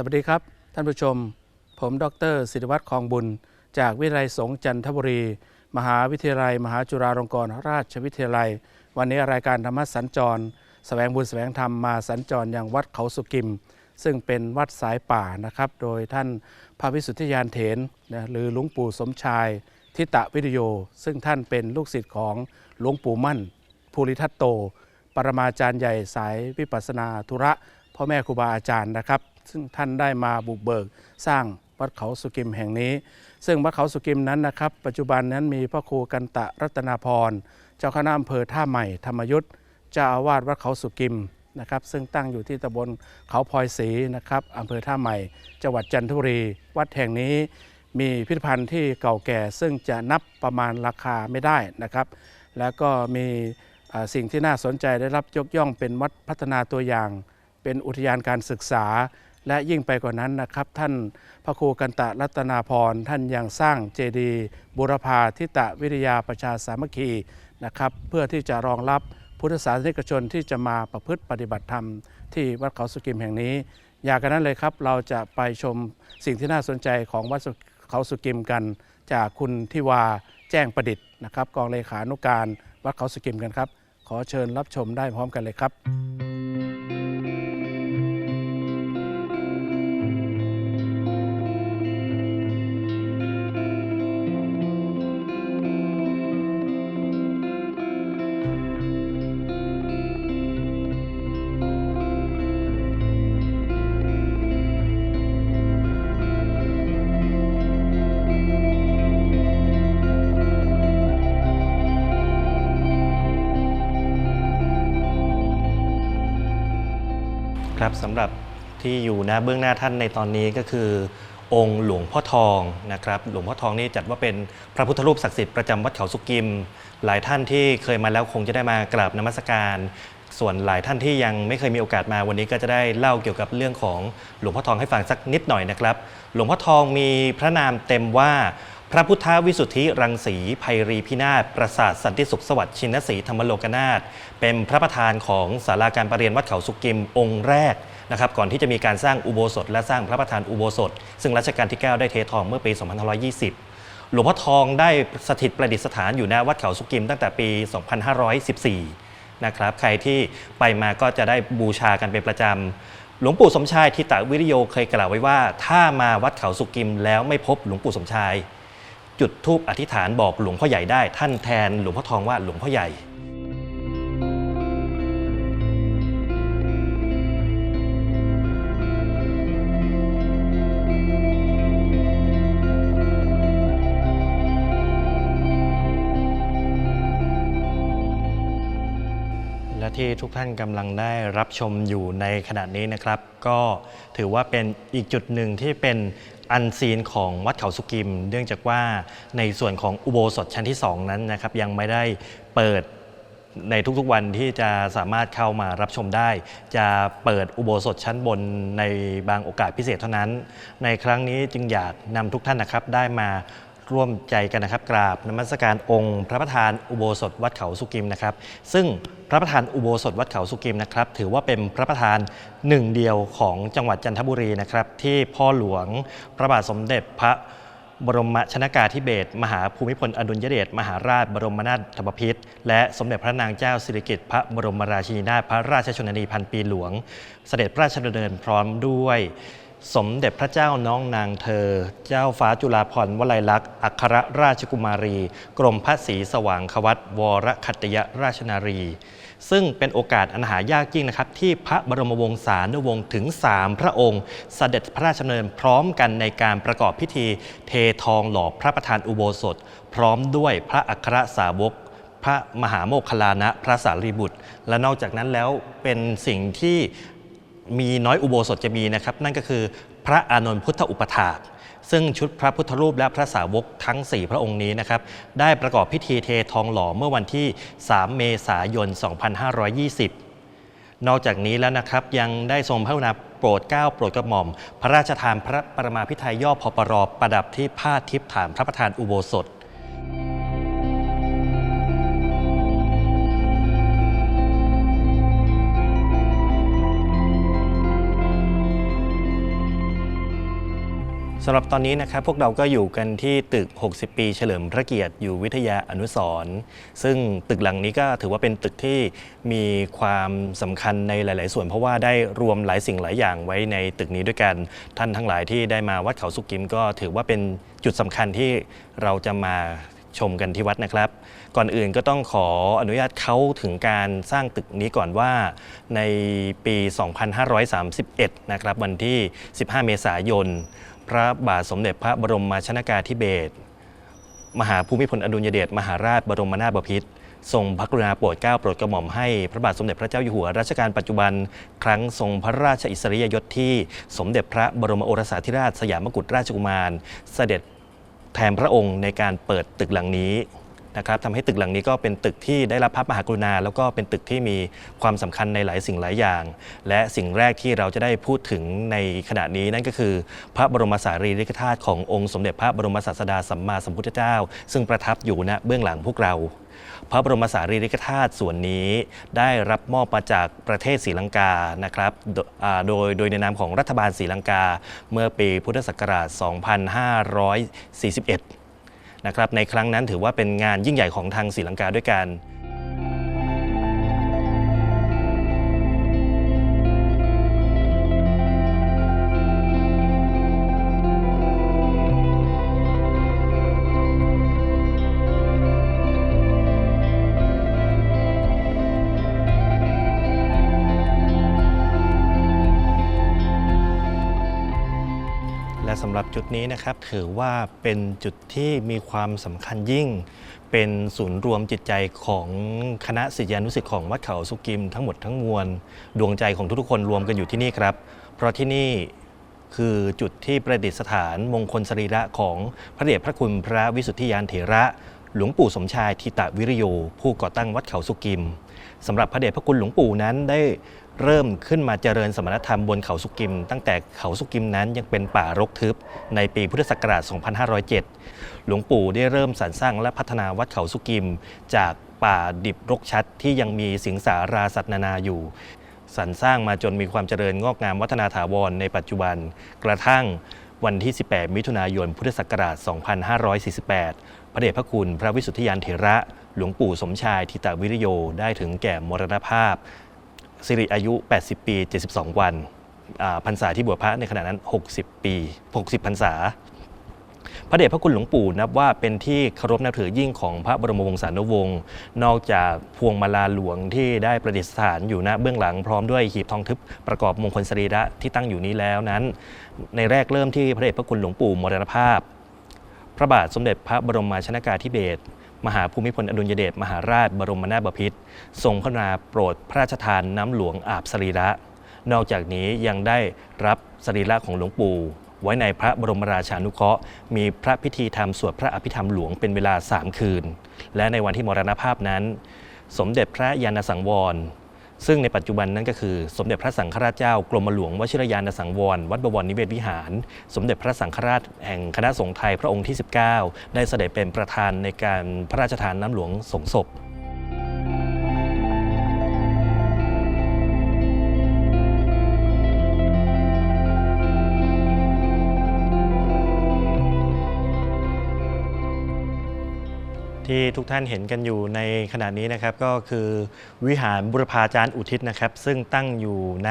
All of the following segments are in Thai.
สวัสดีครับ ท่านผู้ชม ผมดรศิริวัตรคลองบุญ จากวิทยาลัยสงฆ์จันทบุรี มหาวิทยาลัย มหาจุฬาลงกรณราชวิทยาลัย วันนี้รายการธรรมสัญจรแสวงบุญแสวงธรรมมาสัญจรยังวัดเขาสุกิม ซึ่งเป็นวัดสายป่านะครับ โดยท่านพระวิสุทธิยานเถนนะหรือหลวงปู่สมชาย ทิตะวิทโย ซึ่งท่านเป็นลูกศิษย์ของหลวงปู่มั่นภูริทัตโต ปรมาจารย์ใหญ่สายวิปัสนาธุระพ่อแม่ครูบาอาจารย์นะครับ ซึ่งท่านได้มาบุกเบิกสร้างวัดเขาสุกิมแห่งนี้ ซึ่งวัดเขาสุกิมนั้นนะครับ ปัจจุบันนั้นมีพระครูกันตะรัตนาพร เจ้าคณะอำเภอท่าใหม่ธรรมยุทธ์เจ้าอาวาสวัดเขาสุกิมนะครับ ซึ่งตั้งอยู่ที่ตำบลเขาพลอยศรีนะครับอำเภอท่าใหม่ จังหวัดจันทบุรี วัดแห่งนี้มีพิพิธภัณฑ์ที่เก่าแก่ ซึ่งจะนับประมาณราคาไม่ได้นะครับ แล้วก็มีสิ่งที่น่าสนใจได้รับยกย่องเป็นวัดพัฒนาตัวอย่าง เป็นอุทยานการศึกษา และยิ่งไปกว่านั้นนะครับ ท่านพระครูกันตะรัตนาพรท่านยังสร้างเจดีย์บุรพาทิตะวิทยาประชาสามัคคีนะครับ เพื่อที่จะรองรับพุทธศาสนิกชนที่จะมาประพฤติปฏิบัติธรรมที่วัดเขาสุกิมแห่งนี้ อยากกันนั้นเลยครับ เราจะไปชมสิ่งที่น่าสนใจของวัดเขาสุกิมกัน จากคุณทิวาแจ้งประดิษฐ์นะครับกองเลขานุการวัดเขาสุกิมกันครับ ขอเชิญรับชมได้พร้อมกันเลยครับ ครับสำหรับที่อยู่น้าเบื้องหน้าท่านในตอนนี้ก็คือ องค์หลวงพ่อทองนะครับหลวงพ่อทองนี่จัดว่าเป็นพระพุทธรูปศักดิ์สิทธิ์ประจำวัดเขาสุกิม หลายท่านที่เคยมาแล้วคงจะได้มากราบนมัสการ ส่วนหลายท่านที่ยังไม่เคยมีโอกาสมาวันนี้ก็จะได้เล่าเกี่ยวกับเรื่องของหลวงพ่อทองให้ฟังสักนิดหน่อยนะครับ หลวงพ่อทองมีพระนามเต็มว่า พระพุทธวิสุทธิรังสีภัยรีพินาศประสาทสันติสุขสวัสดิ์ชินสีธรรมโลกนาถเป็นพระประธานของศาลาการประเรียนวัดเขาสุกิมองค์แรกนะครับก่อนที่จะมีการสร้างอุโบสถ และสร้างพระประธานอุโบสถ ซึ่งรัชกาลที่ 9 ได้เททองเมื่อปี 2520 หลวงพ่อทองได้สถิตประดิษฐานอยู่ณวัดเขาสุกิมตั้งแต่ปี 2514 นะครับใครที่ไปมาก็จะได้บูชากันเป็นประจำหลวงปู่สมชายทิตะวิริโยเคยกล่าวไว้ว่า ถ้ามาวัดเขาสุกิมแล้วไม่พบหลวงปู่สมชาย จุดทูปอธิษฐานบอกหลวงพ่อใหญ่ได้ ท่านแทนหลวงพ่อทองว่าหลวงพ่อใหญ่ ที่ทุกท่านกำลังได้รับชมอยู่ในขณะนี้นะครับ ก็ถือว่าเป็นอีกจุดหนึ่งที่เป็นอันซีนของวัดเขาสุกิม เนื่องจากว่าในส่วนของอุโบสถชั้นที่ 2 นั้นนะครับ ยังไม่ได้เปิดในทุกๆวันที่จะสามารถเข้ามารับชมได้ จะเปิดอุโบสถชั้นบนในบางโอกาสพิเศษเท่านั้น ในครั้งนี้จึงอยากนำทุกท่านนะครับได้มา ร่วมใจกันนะครับ กราบนมัสการองค์ พระประธานอุโบสถวัดเขาสุกิมนะครับ ซึ่งพระประธานอุโบสถวัดเขาสุกิมนะครับ ถือว่าเป็นพระประธานหนึ่งเดียวของจังหวัดจันทบุรีนะครับ ที่พ่อหลวงพระบาทสมเด็จพระบรมชนากาธิเบศมหาภูมิพลอดุลยเดชมหาราชบรมนาถบพิตรและสมเด็จพระนางเจ้าสิริกิติ์พระบรมราชินีนาถพระราชชนนีพันปีหลวง เสด็จพระราชดำเนินพร้อมด้วย สมเด็จพระเจ้าน้องนางเธอ เจ้าฟ้าจุฬาภรณ์วลัยลักษณ์อัครราชกุมารี กรมพระศรีสว่างควัตวรคัตยราชนารี ซึ่งเป็นโอกาสอันหายากยิ่งนะครับ ที่พระบรมวงศานุวงศ์ถึง 3 พระองค์ เสด็จพระราชดำเนินพร้อมกันในการประกอบพิธีเททองหล่อพระประธานอุโบสถ พร้อมด้วยพระอัครสาวกพระมหาโมคคลานะพระสารีบุตร และนอกจากนั้นแล้วเป็นสิ่งที่ มีน้อยอุโบสถจะมีนะครับ นั่นก็คือพระอานนท์พุทธอุปถากซึ่งชุดพระพุทธรูปและพระสาวกทั้ง 4 พระองค์นี้นะครับ ได้ประกอบพิธีเททองหล่อเมื่อวันที่ 3 เมษายน 2520 นอกจากนี้แล้วนะครับยังได้ทรงพระกรุณาโปรดเกล้าโปรดกระหม่อม พระราชทานพระประมาพิไทยย่อพปรประดับที่ผ้าทิพย์ฐานพระประธานอุโบสถำหรับตอนนี้นะครับพวกเราก็อยู่กันที่ตึก 60 ปี เฉลิมพระเกียรติอยู่วิทยาอนุสรณ์ซึ่งตึกหลังนี้ก็ถือว่าเป็นตึกที่มีความสำคัญในหลาย ๆ ส่วนเพราะว่าได้รวมหลายสิ่งหลายอย่างไว้ในตึกนี้ด้วยกัน ท่านทั้งหลายที่ได้มาวัดเขาสุกิมก็ถือว่าเป็นจุดสำคัญที่เราจะมาชมกันที่วัดนะครับ ก่อนอื่นก็ต้องขออนุญาตเขาถึงการสร้างตึกนี้ก่อนว่าในปี 2531 นะครับวันที่ 15 เมษายน พระบาทสมเด็จพระบรมชนากาธิเบศรมหาภูมิพลอดุลยเดชมหาราชบรมนาถบพิตรทรงพระกรุณาโปรดเกล้าโปรดกระหม่อมให้พระบาทสมเด็จพระเจ้าอยู่หัวรัชกาลปัจจุบัน ครั้งทรงพระราชอิสริยยศที่สมเด็จพระบรมโอรสาธิราชสยามกุฎราชกุมาร เสด็จแทนพระองค์ในการเปิดตึกหลังนี้ นะครับทำให้ตึกหลังนี้ก็เป็นตึกที่ได้รับพระมหากรุณา แล้วก็เป็นตึกที่มีความสำคัญในหลายสิ่งหลายอย่าง และสิ่งแรกที่เราจะได้พูดถึงในขณะนี้นั่นก็คือ พระบรมสารีริกธาตุขององค์สมเด็จพระบรมศาสดาสัมมาสัมพุทธเจ้า ซึ่งประทับอยู่ณเบื้องหลังพวกเราพระบรมสารีริกธาตุส่วนนี้ได้รับมอบมาจากประเทศศรีลังกานะครับโดยโดยในนามของรัฐบาลศรีลังกา เมื่อปีพุทธศักราช 2541 นะครับในครั้งนั้นถือว่าเป็นงานยิ่งใหญ่ของทางศรีลังกาด้วยกันำหรับจุดนี้นะครับ ถือว่าเป็นจุดที่มีความสำคัญยิ่ง เป็นศูนย์รวมจิตใจของคณะศิษยานุศิษย์ของวัดเขาสุกิมทั้งหมดทั้งมวล ดวงใจของทุกๆคนรวมกันอยู่ที่นี่ครับ เพราะที่นี่คือจุดที่ประดิษฐานมงคลสรีระของพระเดชพระคุณพระวิสุทธิยานเถระ หลวงปู่สมชายทิตะวิริโย ผู้ก่อตั้งวัดเขาสุกิมสำหรับพระเดชพระคุณหลวงปู่นั้นได้ เริ่มขึ้นมาเจริญสมณธรรมบนเขาสุกิม ตั้งแต่เขาสุกิมนั้นยังเป็นป่ารกทึบในปีพุทธศักราช 2507 หลวงปู่ได้เริ่มสรรสร้างและพัฒนาวัดเขาสุกิม จากป่าดิบรกชัดที่ยังมีสิงสาราสัตว์นานาอยู่สรรสร้างมาจนมีความเจริญงอกงามวัฒนาถาวรในปัจจุบัน กระทั่งวันที่ 18 มิถุนายน พุทธศักราช 2548 พระเดชพระคุณ พระวิสุทธิยานเถระ หลวงปู่สมชายทิตาวิริโย ได้ถึงแก่มรณภาพ สิริอายุ 80 ปี 72 วันพรรษาที่บวชพระในขณะนั้น 60 ปี 60พรรษา พระเดชพระคุณหลวงปู่นับว่าเป็นที่เคารพนับถือยิ่งของพระบรมวงศานุวงศ์ นอกจากพวงมาลาหลวงที่ได้ประดิษฐานอยู่ณเบื้องหลังพร้อมด้วยหีบทองทึบประกอบมงคลสรีระที่ตั้งอยู่นี้แล้วนั้น ในแรกเริ่มที่พระเดชพระคุณหลวงปู่มรณภาพ พระบาทสมเด็จพระบรมมาชนากาธิเบศร มหาภูมิพลอดุลยเดชมหาราชบรมนาถบพิตรทรงพระนาโปรดพระราชทานน้ำหลวงอาบสรีระ นอกจากนี้ยังได้รับสรีระของหลวงปู่ ไว้ในพระบรมราชานุเคราะห์ มีพระพิธีธรรมสวดพระอภิธรรมหลวงเป็นเวลา 3 คืน และในวันที่มรณภาพนั้น สมเด็จพระยาณสังวร ซึ่งในปัจจุบันนั้นก็คือ สมเด็จพระสังฆราชเจ้ากรมหลวงวชิรยานสังวร วัดบวรนิเวศวิหาร สมเด็จพระสังฆราชแห่งคณะสงฆ์ไทยพระองค์ที่ 19 ได้เสด็จเป็นประธานในการพระราชทานน้ำหลวงสงศพ ที่ทุกท่านเห็นกันอยู่ในขณะนี้นะครับก็คือวิหารบุรพาจารย์อุทิศนะครับ ซึ่งตั้งอยู่ณ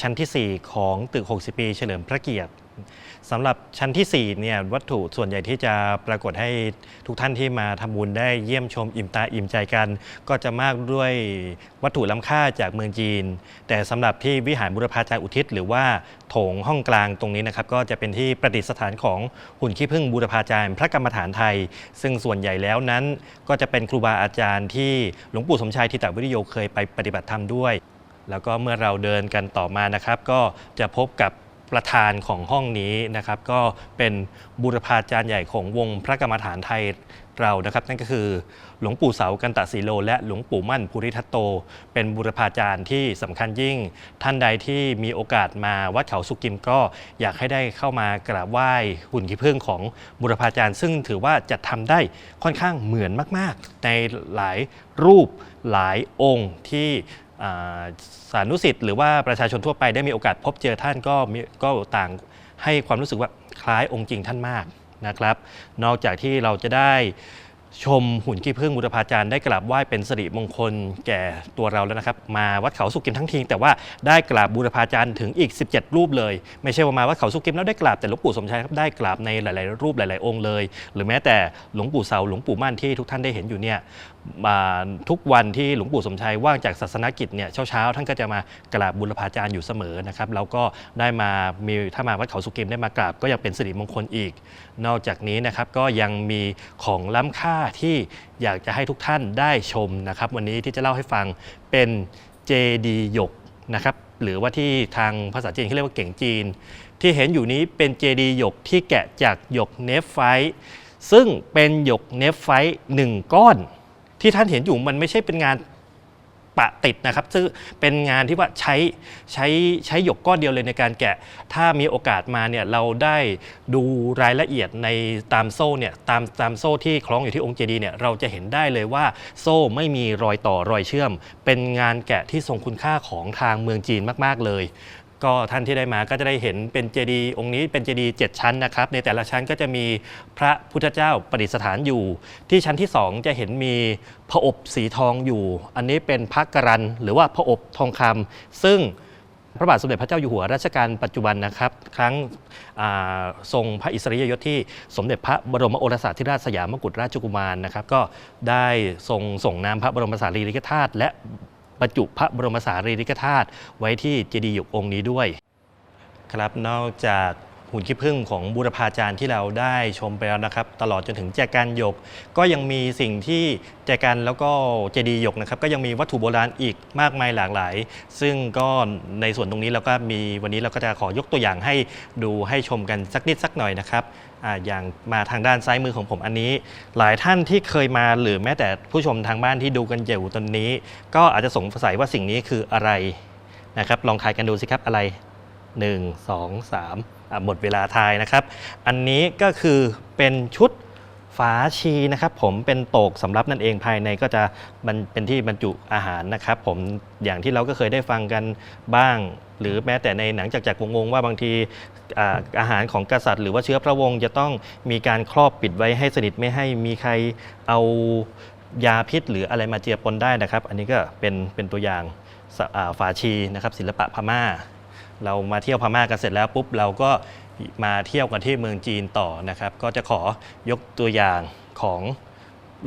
ชั้นทีสี่4 ของตึก 60 ปี เฉลิมพระเกียรติ สำหรับชั้นทีสี่4เนี่ยวัตถุส่วนใหญ่ที่จะปรากฏให้ทุกท่านที่มาทำบุญได้เยี่ยมชมอิ่มตาอิ่มใจกัน ก็จะมากด้วยวัตถุล้ำค่าจากเมืองจีน แต่สำหรับที่วิหารบุรพาจารย์อุทิศ หรือว่าโถงห้องกลางตรงนี้นะครับก็จะเป็นที่ประดิษฐานของหุ่นขี้ผึ้งบูรพาจารย์พระกรรมฐานไทย ซึ่งส่วนใหญ่แล้วนั้น ก็จะเป็นครูบาอาจารย์ที่หลวงปู่สมชายทิตวิริโยเคยไปปฏิบัติธรรมด้วย แล้วก็เมื่อเราเดินกันต่อมานะครับ ก็จะพบกับ ประธานของห้องนี้นะครับก็เป็นบูรพาจารย์ใหญ่ของวงพระกรรมฐานไทยเรานะครับ นั่นก็คือหลวงปู่เสากันตะสีโล และหลวงปู่มั่นภูริทัตโต เป็นบูรพาจารย์ที่สำคัญยิ่ง ท่านใดที่มีโอกาสมาวัดเขาสุกิมก็อยากให้ได้เข้ามากราบไหว้หุ่นขี้ผึ้งของบุรพาจารย์ ซึ่งถือว่าจะทำได้ค่อนข้างเหมือนมาก ๆ ในหลายรูปหลายองค์ที่ สานุสิทธิ์หรือว่าประชาชนทั่วไปได้มีโอกาสพบเจอท่านก็ก็ต่างให้ความรู้สึกว่าคล้ายองค์จริงท่านมากนะครับ นอกจากที่เราจะได้ชมหุ่นขี้ผึ้งบุรพาจารย์ได้กราบไหว้เป็นสิริมงคลแก่ตัวเราแล้วนะครับ มาวัดเขาสุกิมทั้งทีแต่ว่าได้กราบบูรพาจารย์ถึงอีก 17 รูปเลย ไม่ใช่ว่ามาวัดเขาสุกิมแล้วได้กราบแต่หลวงปู่สมชายครับได้กราบในหลาย ๆ รูปหลาย ๆ องค์เลย หรือแม้แต่หลวงปู่เสาหลวงปู่มั่นที่ทุกท่านได้เห็นอยู่เนี่ยทุกวันที่หลวงปู่สมชัยว่างจากศาสนกิจเนี่ยเช้าๆท่านก็จะมากราบบุรพาจารย์อยู่เสมอนะครับแล้วก็ได้มามีถ้ามาวัดเขาสุกิมได้มากราบก็ยังเป็นสิริมงคลอีก นอกจากนี้นะครับก็ยังมีของล้ำค่าที่อยากจะให้ทุกท่านได้ชมนะครับวันนี้ที่จะเล่าให้ฟังเป็นเจดีหยกนะครับหรือว่าที่ทางภาษาจีนเขาเรียกว่าเก่งจีน ที่เห็นอยู่นี้เป็นเจดีหยกที่แกะจากหยกเนฟไฟต์ซึ่งเป็นหยกเนฟไฟต์หนึ่งก้อน ที่ท่านเห็นอยู่มันไม่ใช่เป็นงานปะติดนะครับ ซึ่งเป็นงานที่ว่าใช้ใช้ใช้หยกก้อนเดียวเลยในการแกะ ถ้ามีโอกาสมาเนี่ยเราได้ดูรายละเอียดในตามโซ่เนี่ยตามตามโซ่ที่คล้องอยู่ที่องค์เจดีย์เนี่ยเราจะเห็นได้เลยว่าโซ่ไม่มีรอยต่อรอยเชื่อม เป็นงานแกะที่ทรงคุณค่าของทางเมืองจีนมาก ๆเลย ก็ท่านที่ได้มาก็จะได้เห็นเป็นเจดีย์องค์นี้เป็นเจดีย์7ชั้นนะครับ ในแต่ละชั้นก็จะมีพระพุทธเจ้าประดิษฐานอยู่ ที่ชั้นที่ 2 จะเห็นมีพระอบสีทองอยู่ อันนี้เป็นพระกรันหรือว่าพระอบทองคำซึ่งพระบาทสมเด็จพระเจ้าอยู่หัวรัชกาลปัจจุบันนะครับ ครั้งทรงพระอิสริยยศที่สมเด็จพระบรมโอรสาธิราชสยามกุฎราชกุมารนะครับ ก็ได้ทรงส่งน้ำพระบรมสารีริกธาตุและ บรรจุพระบรมสารีริกธาตุไว้ที่เจดีย์หยกองค์นี้ด้วย ครับนอกจากหุ่นขี้ผึ้งของบูรพาจารย์ที่เราได้ชมไปแล้วนะครับ ตลอดจนถึงแจกันหยก ก็ยังมีสิ่งที่แจกันแล้วก็เจดีย์หยกนะครับก็ยังมีวัตถุโบราณอีกมากมายหลากหลาย ซึ่งก็ในส่วนตรงนี้เราก็มีวันนี้เราก็จะขอยกตัวอย่างให้ดูให้ชมกันสักนิดสักหน่อยนะครับ อย่างมาทางด้านซ้ายมือของผมอันนี้ หลายท่านที่เคยมาหรือแม้แต่ผู้ชมทางบ้านที่ดูกันอยู่ตอนนี้ ก็อาจจะสงสัยว่าสิ่งนี้คืออะไรนะครับลองทายกันดูสิครับอะไร 1 2 3อะหมดเวลาทายนะครับ อันนี้ก็คือเป็นชุด ฝาชีนะครับผมเป็นโตกสำรับนั่นเองภายในก็จะมันเป็นที่บรรจุอาหารนะครับผมอย่างที่เราก็เคยได้ฟังกันบ้าง หรือแม้แต่ในหนังจากจากวงศ์ว่าบางทีอาอาหารของกษัตริย์หรือว่าเชื้อพระวงศ์จะต้องมีการครอบปิดไว้ให้สนิทไม่ให้มีใครเอายาพิษหรืออะไรมาเจือปนได้นะครับ อันนี้ก็เป็นเป็นตัวอย่างสอ่าฝาชีนะครับศิลปะพม่า เรามาเที่ยวพม่ากันเสร็จแล้วปุ๊บเราก็ มาเที่ยวกันที่เมืองจีนต่อนะครับ ก็จะขอยกตัวอย่างของ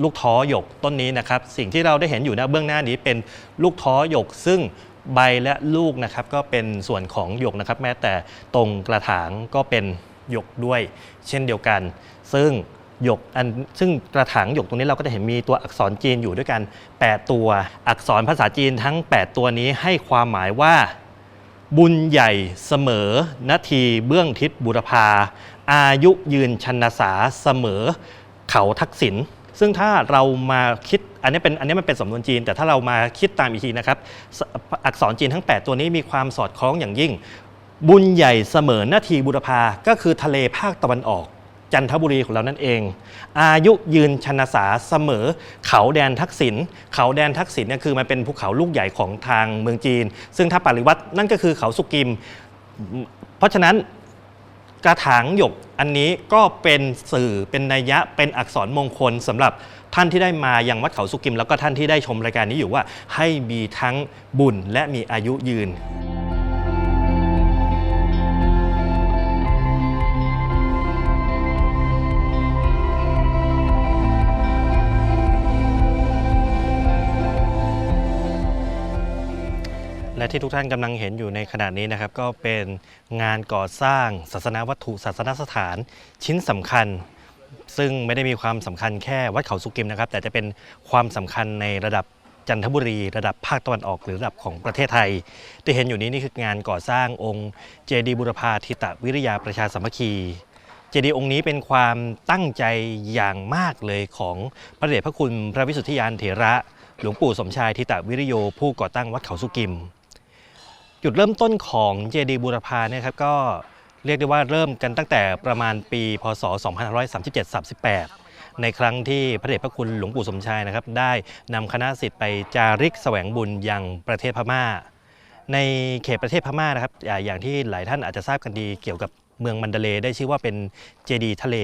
ลูกท้อหยกต้นนี้นะครับ สิ่งที่เราได้เห็นอยู่หน้าเบื้องหน้านี้เป็นลูกท้อหยก ซึ่งใบและลูกนะครับก็เป็นส่วนของหยกนะครับ แม้แต่ตรงกระถางก็เป็นหยกด้วย เช่นเดียวกัน ซึ่งหยกอันซึ่งกระถางหยกตรงนี้เราก็จะเห็นมีตัวอักษรจีนอยู่ด้วยกัน 8 ตัวอักษรภาษาจีนทั้ง 8 ตัวนี้ให้ความหมายว่า บุญใหญ่เสมอนาทีเบื้องทิศบุรพา อายุยืนชนสาเสมอเขาทักษิณซึ่งถ้าเรามาคิดอันนี้เป็นอันนี้มันเป็นสำนวนจีน แต่ถ้าเรามาคิดตามอีกทีนะครับ อักษรจีนทั้ง 8 ตัวนี้มีความสอดคล้องอย่างยิ่ง บุญใหญ่เสมอนาทีบุรพาก็คือทะเลภาคตะวันออก จันทบุรีของเรานั่นเอง อายุยืนชนสาเสมอ เขาแดนทักษิณเขาแดนทักษิณเนี่ยคือมันเป็นภูเขาลูกใหญ่ของทางเมืองจีน ซึ่งถ้าปริวัตินั่นก็คือเขาสุกิม เพราะฉะนั้นกระถางหยกอันนี้ก็เป็นสื่อเป็นนัยยะเป็นอักษรมงคลสำหรับท่านที่ได้มาอยังวัดเขาสุกิม แล้วก็ท่านที่ได้ชมรายการนี้อยู่ว่า ให้มีทั้งบุญและมีอายุยืน และที่ทุกท่านกำลังเห็นอยู่ในขณะนี้นะครับ ก็เป็นงานก่อสร้างศาสนาวัตถุศาสนสถานชิ้นสำคัญ ซึ่งไม่ได้มีความสำคัญแค่วัดเขาสุกิมนะครับ แต่จะเป็นความสำคัญในระดับจันทบุรี ระดับภาคตะวันออกหรือระดับของประเทศไทย ที่เห็นอยู่นี้นี่คืองานก่อสร้างองค์เจดียบุรพาธิตวิริยาประชาสามัคคีเจดีย์องค์นี้เป็นความตั้งใจอย่างมากเลยของพระเดชพระคุณพระวิสุทธิยานเถระ หลวงปู่สมชายทิตวิริโยผู้ก่อตั้งวัดเขาสุกิม จุดเริ่มต้นของเจดีย์บูรพาเนี่ยครับก็เรียกได้ว่าเริ่มกันตั้งแต่ประมาณปี พศ 2537-38 ในครั้งที่พระเดชพระคุณหลวงปู่สมชายนะครับ ได้นำคณะสิทธิ์ไปจาริกแสวงบุญยังประเทศพม่า ในเขตประเทศพม่านะครับอย่างที่หลายท่านอาจจะทราบกันดีเกี่ยวกับเมืองมันเดเลได้ชื่อว่าเป็นเจดีย์ทะเล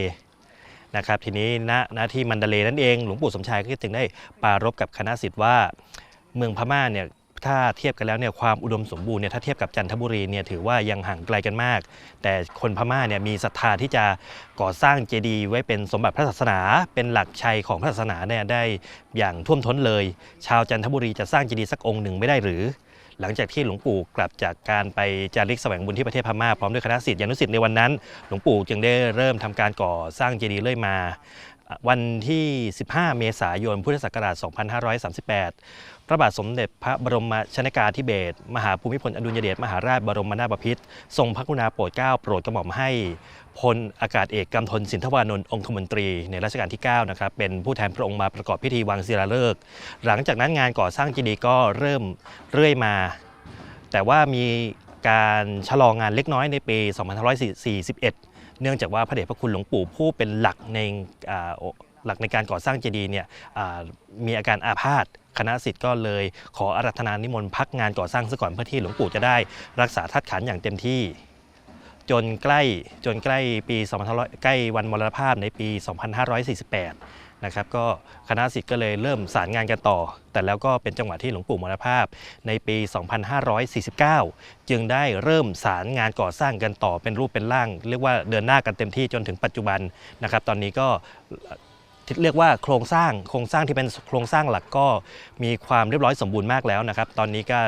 นะครับทีนี้ณณที่มันเดเลนั่นเองหลวงปู่สมชายก็จึงได้ปรารภกับคณะสิทธิ์ว่า เมืองพม่าเนี่ย ถ้าเทียบกันแล้วเนี่ยความอุดมสมบูรณ์เนี่ยถ้าเทียบกับจันทบุรีเนี่ยถือว่ายังห่างไกลกันมาก แต่คนพม่าเนี่ยมีศรัทธาที่จะก่อสร้างเจดีย์ไว้เป็นสมบัติพระศาสนา เป็นหลักชัยของพระศาสนาเนี่ยได้อย่างท่วมท้นเลย ชาวจันทบุรีจะสร้างเจดีย์สักองค์หนึ่งไม่ได้หรือ หลังจากที่หลวงปู่กลับจากการไปจาริกแสวงบุญที่ประเทศพม่าพร้อมด้วยคณะศิษยานุศิษย์ในวันนั้น หลวงปู่จึงได้เริ่มทำการก่อสร้างเจดีย์เรื่อยมาวันที่ 15 เมษายน พุทธศักราช 2538 พระบาทสมเด็จพระบรมชนากาธิเบศรมหาภูมิพลอดุลยเดชมหาราชบรมนาถบพิตรทรงพระกรุณาโปรดเกล้าโปรดกระหม่อมให้พลอากาศเอกกำธลสินทวานนท์องคมนตรีในรัชกาลที่9นะครับเป็นผู้แทนพระองค์มาประกอบพิธีวางศิลาฤกษ์หลังจากนั้นงานก่อสร้างเจดีย์ก็เริ่มเรื่อยมา แต่ว่ามีการชะลองานเล็กน้อยในปี2541 เนื่องจากว่าพระเดชพระคุณหลวงปู่ผู้เป็นหลักในหลักในการก่อสร้างเจดีย์เนี่ยมีอาการอาพาธ คณะสิทธิ์ก็เลยขออารัธนานิมนต์พักงานก่อสร้างซะก่อนเพื่อที่หลวงปู่จะได้รักษาทัดขันอย่างเต็มที่ จนใกล้จนใกล้ปี2500ใกล้วันมรณภาพในปี 2548 นะครับก็คณะสิทธิ์ก็เลยเริ่มสารงานกันต่อ แต่แล้วก็เป็นจังหวะที่หลวงปู่มรณภาพในปี 2549 จึงได้เริ่มสารงานก่อสร้างกันต่อเป็นรูปเป็นร่าง เรียกว่าเดินหน้ากันเต็มที่จนถึงปัจจุบันนะครับตอนนี้ก็ เรียกว่าโครงสร้างโครงสร้างที่เป็นโครงสร้างหลักก็มีความเรียบร้อยสมบูรณ์มากแล้วนะครับ ตอนนี้ก็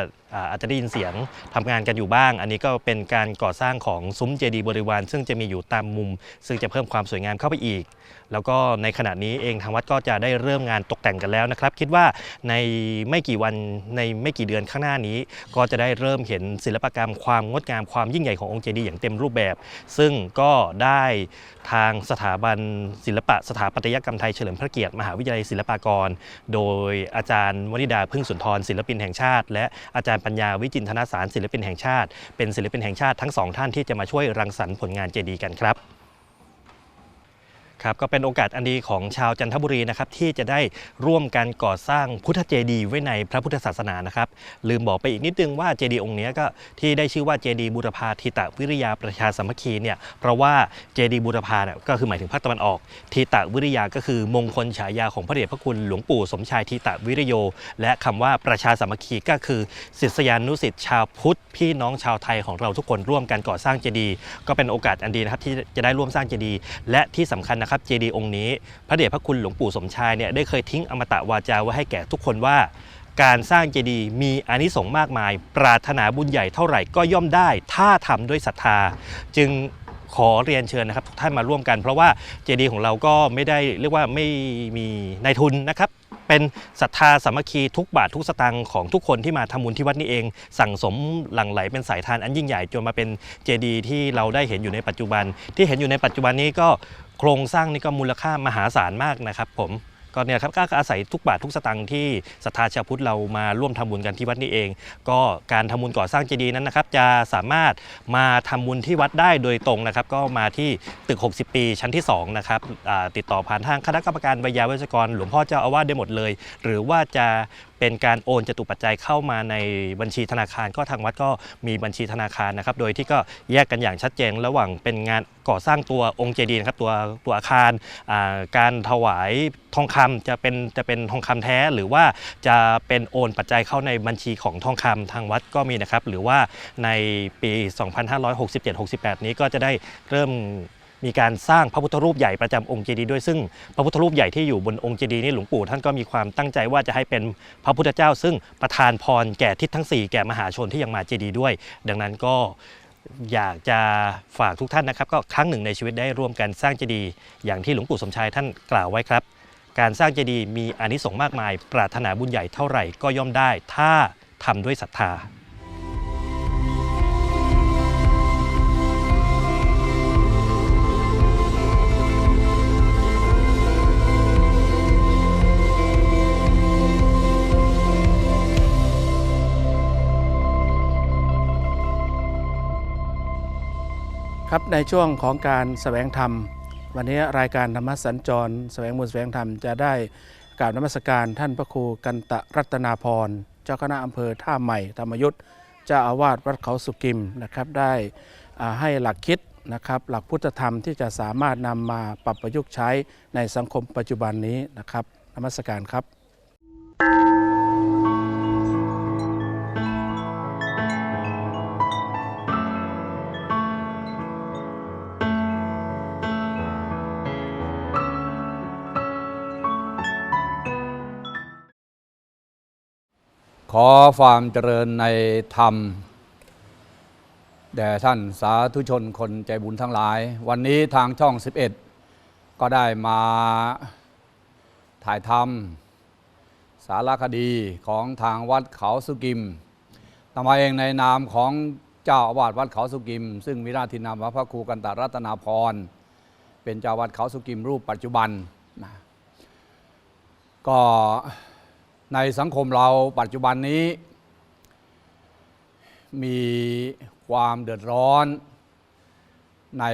อาจจะได้ยินเสียงทำงานกันอยู่บ้าง อันนี้ก็เป็นการก่อสร้างของซุ้มเจดีย์บริวารซึ่งจะมีอยู่ตามมุม ซึ่งจะเพิ่มความสวยงามเข้าไปอีก แล้วก็ในขณะนี้เองทางวัดก็จะได้เริ่มงานตกแต่งกันแล้วนะครับ คิดว่าในไม่กี่วันในไม่กี่เดือนข้างหน้านี้ ก็จะได้เริ่มเห็นศิลปกรรมความงดงามความยิ่งใหญ่ขององค์เจดีย์อย่างเต็มรูปแบบ ซึ่งก็ได้ทางสถาบันศิลปะสถาปัตยกรรมไทยเฉลิมพระเกียรติมหาวิทยาลัยศิลปากร โดยอาจารย์วนิดาพึ่งสุนทรศิลปินแห่งชาติ และอาจารย์ปัญญาวิจินทนาสารศิลปินแห่งชาติ เป็นศิลปินแห่งชาติทั้งสองท่านที่จะมาช่วยรังสรรค์ผลงานเจดีย์กันครับ ครับก็เป็นโอกาสอันดีของชาวจันทบุรีนะครับที่จะได้ร่วมกันก่อสร้างพุทธเจดีย์ไว้ในพระพุทธศาสนานะครับลืมบอกไปอีกนิดนึงว่าเจดีย์องค์นี้ก็ที่ได้ชื่อว่าเจดีย์บูรพาทิตะวิริยาประชาสมัคคีเนี่ยเพราะว่าเจดีย์บูรพาเนี่ยก็คือหมายถึงภาคตะวันออกทิตะวิริยาก็คือมงคลฉายาของพระเดชพระคุณหลวงปู่สมชายทิตะวิริโย และคำว่าประชาสมัคคีก็คือศิษยานุศิษย์ชาวพุทธพี่น้องชาวไทยของเราทุกคนร่วมกันก่อสร้างเจดีย์ก็เป็นโอกาสอันดีนะครับที่จะได้ร่วมสร้างเจดีย์และที่สำคัญนะครับเจดีย์องค์นี้ พระเดชพระคุณหลวงปู่สมชายเนี่ยได้เคยทิ้งอมตะวาจาไว้ให้แก่ทุกคนว่า การสร้างเจดีย์มีอานิสงส์มากมาย ปรารถนาบุญใหญ่เท่าไหร่ก็ย่อมได้ ถ้าทำด้วยศรัทธา จึงขอเรียนเชิญนะครับทุกท่านมาร่วมกัน เพราะว่าเจดีย์ของเราก็ไม่ได้เรียกว่าไม่มีนายทุนนะครับเป็นศรัทธาสามัคคีทุกบาททุกสตางค์ของทุกคนที่มาทำบุญที่วัดนี้เอง สั่งสมหลั่งไหลเป็นสายทานอันยิ่งใหญ่จนมาเป็นเจดีย์ที่เราได้เห็นอยู่ในปัจจุบัน ที่เห็นอยู่ในปัจจุบันนี้ก็ โครงสร้างนี่ก็มูลค่ามหาศาลมากนะครับผมก็เนี่ยครับก็อาศัยทุกบาททุกสตางค์ที่ศรัทธาชาวพุทธเรามาร่วมทำบุญกันที่วัดนี้เอง ก็การทำบุญก่อสร้างเจดีย์นั้นนะครับ จะสามารถมาทำบุญที่วัดได้โดยตรงนะครับ ก็มาที่ตึก 60 ปีชั้นที่2นะครับติดต่อผ่านทางคณะกรรมการวิยาวัจกร หลวงพ่อเจ้าอาวาสได้หมดเลย หรือว่าจะ เป็นการโอนจตุปัจจัยเข้ามาในบัญชีธนาคาร ก็ทางวัดก็มีบัญชีธนาคารนะครับ โดยที่ก็แยกกันอย่างชัดเจน ระหว่างเป็นงานก่อสร้างตัวองค์เจดีย์นะครับตัวตัวอาคารการถวายทองคำจะเป็นจะเป็นทองคำแท้หรือว่าจะเป็นโอนปัจจัยเข้าในบัญชีของทองคำทางวัดก็มีนะครับ หรือว่าในปี 2567-68 นี้ก็จะได้เริ่ม มีการสร้างพระพุทธรูปใหญ่ประจำองค์เจดีย์ด้วยซึ่งพระพุทธรูปใหญ่ที่อยู่บนองค์เจดีย์นี่หลวงปู่ท่านก็มีความตั้งใจว่าจะให้เป็นพระพุทธเจ้า ซึ่งประทานพรแก่ทิศทั้ง 4 แก่มหาชนที่ยังมาเจดีย์ด้วย ดังนั้นก็อยากจะฝากทุกท่านนะครับ ก็ครั้งหนึ่งในชีวิตได้ร่วมกันสร้างเจดีย์อย่างที่หลวงปู่สมชายท่านกล่าวไว้ครับ การสร้างเจดีย์มีอานิสงส์มากมาย ปรารถนาบุญใหญ่เท่าไหร่ก็ย่อมได้ ถ้าทำด้วยศรัทธา ครับในช่วงของการแสวงธรรม วันนี้รายการธรรมสัญจรแสวงบุญแสวงธรรมจะได้กราบนมัสการท่านพระครูกันตะรัตนาพรเจ้าคณะอำเภอท่าใหม่ธรรมยุทธเจ้าอาวาสวัดเขาสุกิมนะครับได้อ่าให้หลักคิดนะครับหลักพุทธธรรมที่จะสามารถนำมาปรับประยุกต์ใช้ในสังคมปัจจุบันนี้นะครับนมัสการครับ ขอความเจริญในธรรม แด่ท่านสาธุชนคนใจบุญทั้งหลาย วันนี้ทางช่อง 11 ก็ได้มาถ่ายทำสารคดีของทางวัดเขาสุกิมทำมาเองในนามของเจ้าอาวาสวัดเขาสุกิม ซึ่งมีราชทินามว่าพระครูกันตรัตนาพร เป็นเจ้าวัดเขาสุกิมรูปปัจจุบันนะก็ ในสังคมเราปัจจุบันนี้ มีความเดือดร้อนใน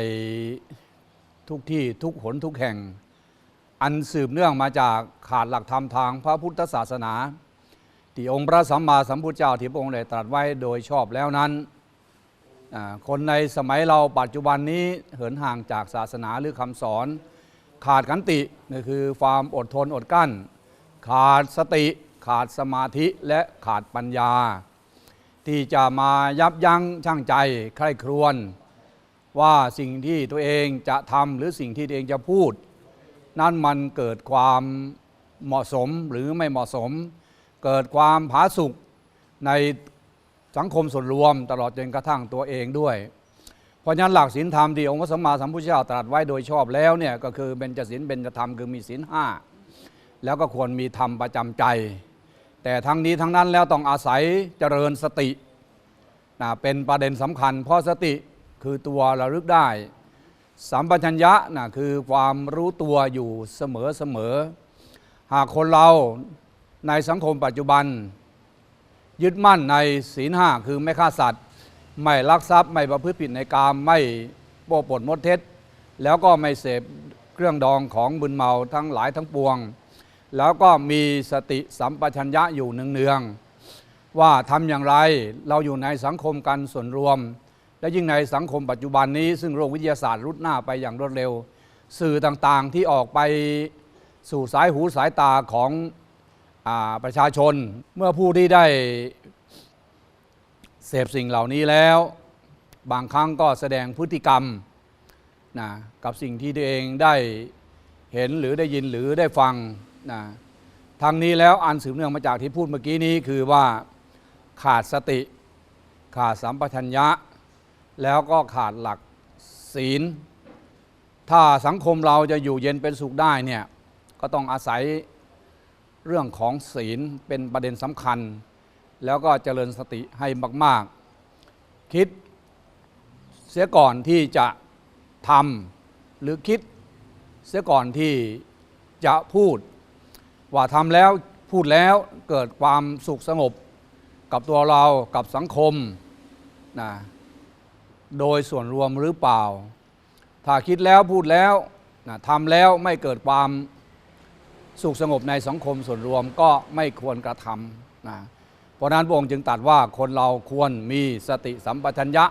ทุกที่ทุกหนทุกแห่ง อันสืบเนื่องมาจากขาดหลักธรรมทางพระพุทธศาสนา ที่องค์พระสัมมาสัมพุทธเจ้าที่พระองค์ได้ตรัสไว้โดยชอบแล้วนั้น คนในสมัยเราปัจจุบันนี้เหินห่างจากศาสนาหรือคำสอน ขาดขันตินี่คือความอดทนอดกั้น ขาดสติ ขาดสมาธิและขาดปัญญา ที่จะมายับยั้งชั่งใจใคร่ครวญว่าสิ่งที่ตัวเองจะทำหรือสิ่งที่ตัวเองจะพูด นั่นมันเกิดความเหมาะสมหรือไม่เหมาะสม เกิดความผาสุกในสังคมส่วนรวมตลอดจนกระทั่งตัวเองด้วย เพราะฉะนั้นหลักศีลธรรมที่องค์พระสัมมาสัมพุทธเจ้าตรัสไว้โดยชอบแล้วเนี่ยก็คือเบญจศีลเบญจธรรมคือมีศีลห้าแล้วก็ควรมีธรรมประจำใจ แต่ทั้งนี้ทั้งนั้นแล้วต้องอาศัยเจริญสตินะเป็นประเด็นสำคัญ เพราะสติคือตัวระลึกได้ สัมปชัญญะนะคือความรู้ตัวอยู่เสมอเสมอ หากคนเราในสังคมปัจจุบัน ยึดมั่นในศีลห้าคือไม่ฆ่าสัตว์ ไม่ลักทรัพย์ ไม่ประพฤติผิดในกามไม่โป้ปดมดเท็จ แล้วก็ไม่เสพเครื่องดองของบุญเมาทั้งหลายทั้งปวง แล้วก็มีสติสัมปชัญญะอยู่เนืองๆว่าทำอย่างไรเราอยู่ในสังคมกันส่วนรวม และยิ่งในสังคมปัจจุบันนี้ ซึ่งโลกวิทยาศาสตร์รุดหน้าไปอย่างรวดเร็ว สื่อต่างๆที่ออกไปสู่สายหูสายตาของอประชาชน เมื่อผู้ที่ได้เสพสิ่งเหล่านี้แล้ว บางครั้งก็แสดงพฤติกรรมนะกับสิ่งที่ตัวเองได้เห็นหรือได้ยินหรือได้ฟัง นะทางนี้แล้วอันสืบเนื่องมาจากที่พูดเมื่อกี้นี้คือว่าขาดสติ ขาดสัมปชัญญะ แล้วก็ขาดหลักศีล ถ้าสังคมเราจะอยู่เย็นเป็นสุขได้เนี่ยก็ต้องอาศัยเรื่องของศีลเป็นประเด็นสำคัญ แล้วก็เจริญสติให้มาก ๆ คิดเสียก่อนที่จะทำหรือคิดเสียก่อนที่จะพูด ว่าทำแล้วพูดแล้วเกิดความสุขสงบกับตัวเรากับสังคมนะโดยส่วนรวมหรือเปล่า ถ้าคิดแล้วพูดแล้วนะทำแล้วไม่เกิดความสุขสงบในสังคมส่วนรวมก็ไม่ควรกระทำนะเพราะนั้นพระองค์จึงตรัสว่าคนเราควรมีสติสัมปชัญญะ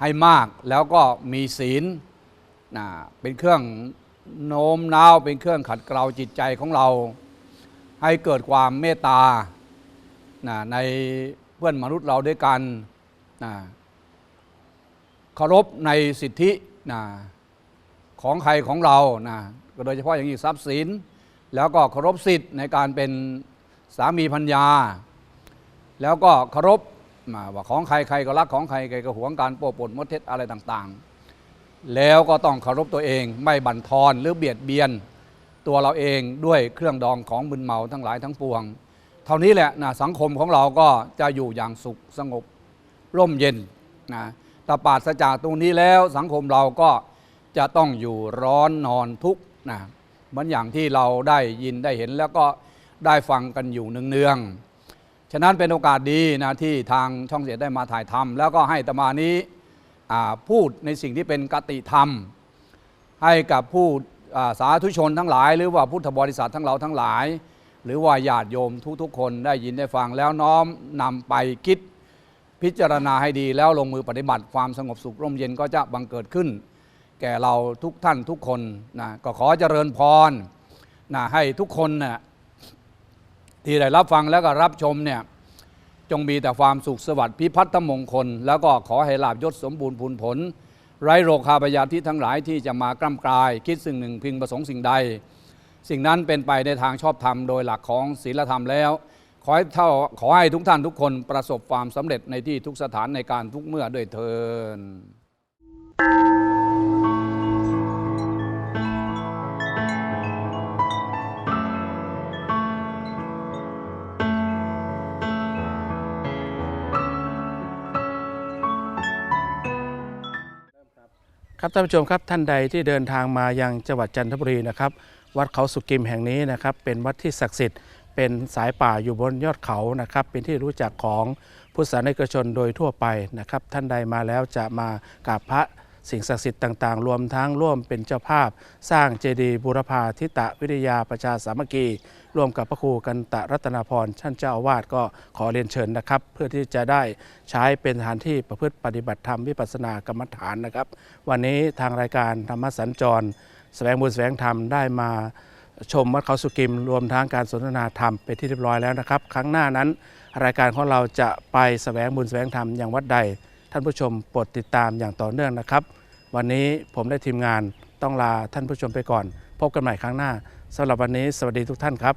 ให้มากแล้วก็มีศีลนะเป็นเครื่องโน้มน้าวเป็นเครื่องขัดเกลาจิตใจของเรา ให้เกิดความเมตตานะในเพื่อนมนุษย์เราด้วยกันนะเคารพในสิทธินะของใครของเรานะโดยเฉพาะอย่างยิ่งทรัพย์สิน แล้วก็เคารพสิทธิ์ในการเป็นสามีพัญญา แล้วก็เคารพมาว่าของใครใครก็รักของใครใครก็หวงการโปรปดมดเท็จอะไรต่างๆ แล้วก็ต้องเคารพตัวเองไม่บั่นทอนหรือเบียดเบียน ตัวเราเองด้วยเครื่องดองของมึนเมาทั้งหลายทั้งปวง เท่านี้แหละนะสังคมของเราก็จะอยู่อย่างสุขสงบ ร่มเย็นนะแต่ปราศจากตรงนี้แล้วสังคมเราก็จะต้องอยู่ร้อนนอนทุกข์นะเหมือนอย่างที่เราได้ยินได้เห็นแล้วก็ได้ฟังกันอยู่เนืองๆฉะนั้นเป็นโอกาสดีนะที่ทางช่องเสียได้มาถ่ายทำแล้วก็ให้ตมานี้พูดในสิ่งที่เป็นกติธรรม ให้กับผู้ สาธุชนทั้งหลาย หรือว่าพุทธบริษัททั้งเราทั้งหลาย หรือว่าญาติโยมทุกๆ คนได้ยินได้ฟังแล้วน้อมนำไปคิดพิจารณาให้ดีแล้วลงมือปฏิบัติความสงบสุขร่มเย็นก็จะบังเกิดขึ้น แก่เราทุกท่านทุกคนนะก็ขอเจริญพรนะให้ทุกคนนะที่ได้รับฟังแล้วก็รับชมเนี่ยจงมีแต่ความสุขสวัสดิ์พิพัฒนมงคล แล้วก็ขอให้ลาบยศสมบูรณ์พูนผล ไร้โรคาพยาธิทั้งหลายที่จะมากล้ำกลาย คิดสิ่งหนึ่งพึงประสงค์สิ่งใด สิ่งนั้นเป็นไปในทางชอบธรรมโดยหลักของศีลธรรมแล้ว ขอให้เท่าขอให้ทุกท่านทุกคนประสบความสำเร็จในที่ทุกสถานในการทุกเมื่อด้วยเทอ ครับท่านผู้ชมครับท่านใดที่เดินทางมายังจังหวัดจันทบุรีนะครับ วัดเขาสุกิมแห่งนี้นะครับ เป็นวัดที่ศักดิ์สิทธิ์เป็นสายป่าอยู่บนยอดเขานะครับ เป็นที่รู้จักของพุทธศาสนิกชนโดยทั่วไปนะครับ ท่านใดมาแล้วจะมากราบพระ สิ่งศักดิ์สิทธิ์ต่างๆ รวมทั้งร่วมเป็นเจ้าภาพ สร้างเจดีย์บูรพาทิตะวิทยาประชาสามัคคีร่วมกับพระครูกันตะรัตนาพรท่านเจ้าอาวาสก็ขอเรียนเชิญนะครับ เพื่อที่จะได้ใช้เป็นสถานที่ประพฤติปฏิบัติธรรมวิปัสสนากรรมฐานนะครับ วันนี้ทางรายการธรรมสัญจร แสวงบุญแสวงธรรมได้มาชมวัดเขาสุกิมรวมทั้งการสนทนาธรรมเป็นที่เรียบร้อยแล้วนะครับ ครั้งหน้านั้น รายการของเราจะไปแสวงบุญแสวงธรรมอย่างวัดใด ท่านผู้ชมโปรดติดตามอย่างต่อเนื่องนะครับ วันนี้ผมและทีมงานต้องลาท่านผู้ชมไปก่อน พบกันใหม่ครั้งหน้าสำหรับวันนี้สวัสดีทุกท่านครับ